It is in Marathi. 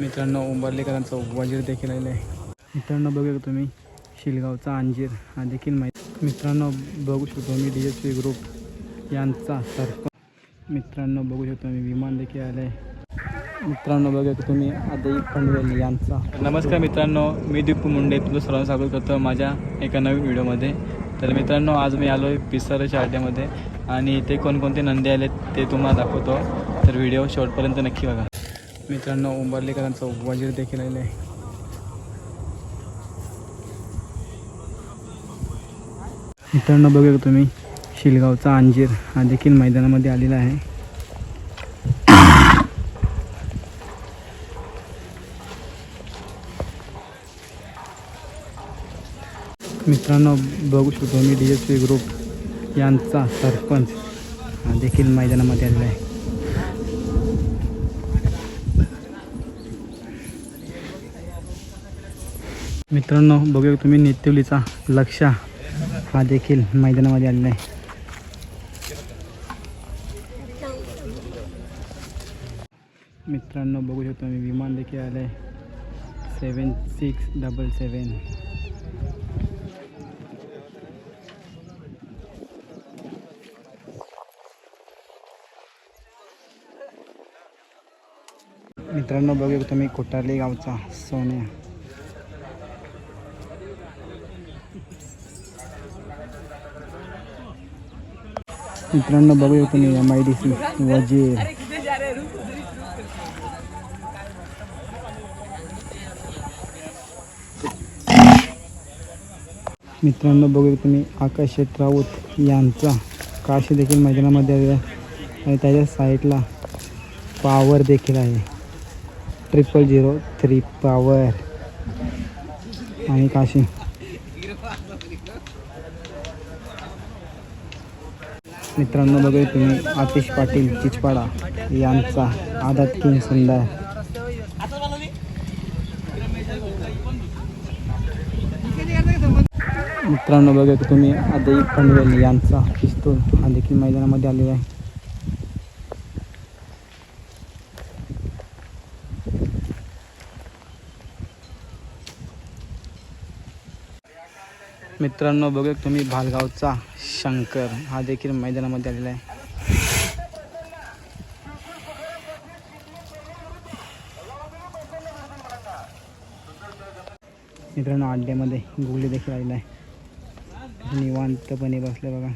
मित्रांनो उंबरलेकरांचा वजीर देखील आलेला आहे. मित्रांनो बघू तुम्ही? शिलगावचा अंजीर हा देखील माहीत मित्रांनो बघू शकतो मी डी एस पी ग्रुप यांचा सरप मित्रांनो बघू शकतो मी विमान देखील आलं आहे मित्रांनो बघू तुम्ही? आदई पनवेल यांचा. नमस्कार मित्रांनो मी दीपू मुंडे तुझं सर्वांना स्वागत करतो माझ्या एका नवीन व्हिडिओमध्ये. तर मित्रांनो आज मी आलो आहे पिसरच्या अड्ड्यामध्ये आणि इथे कोणकोणते नंदी आले ते तुम्हाला दाखवतो. तर व्हिडिओ शेवटपर्यंत नक्की बघा. मित्रांनो उंबरलेकरांचा वजीर देखील आलेला आहे. मित्रांनो बघू तुम्ही शिलगावचा अंजीर हा देखील मैदानामध्ये आलेला आहे. मित्रांनो बघू शकतो मी डी एस पी ग्रुप यांचा सरपंच हा देखील मैदानामध्ये आलेला आहे. मित्रांनो बघूया तुम्ही नित्यवलीचा लक्ष हा देखील मैदानामध्ये आलेला आहे मित्रांनो बघू शकतो मी विमान देखील आलं आहे सेवन सिक्स डबल सेवन मित्रांनो बघू तुम्ही कोटारली गावचा सोन्या. मित्रांनो बघूया तुम्ही एम आय डी सी वजीर मित्रांनो बघूया तुम्ही आकाश शेठ राऊत यांचा काशी देखील मैदानामध्ये आलेला आणि त्याच्या साईडला पावर देखील आहे. ट्रिपल झिरो थ्री पावर आणि काशी. मित्रांनो बघूया तुम्ही आतिश पाटील चिचपाडा यांचा आदात किंग सुंदर मित्रांनो बघा तुम्ही आदई पनवेल यांचा पिस्तूल हा देखील मैदानामध्ये आलेला आहे. मित्रांनो बघा तुम्ही भालगावचा शंकर. हा देखील मैदानामध्ये आलेला आहे. मित्रांनो अड्ड्यामध्ये गुगली देखील आलेला आहे. निवांतपणे बसले बघा.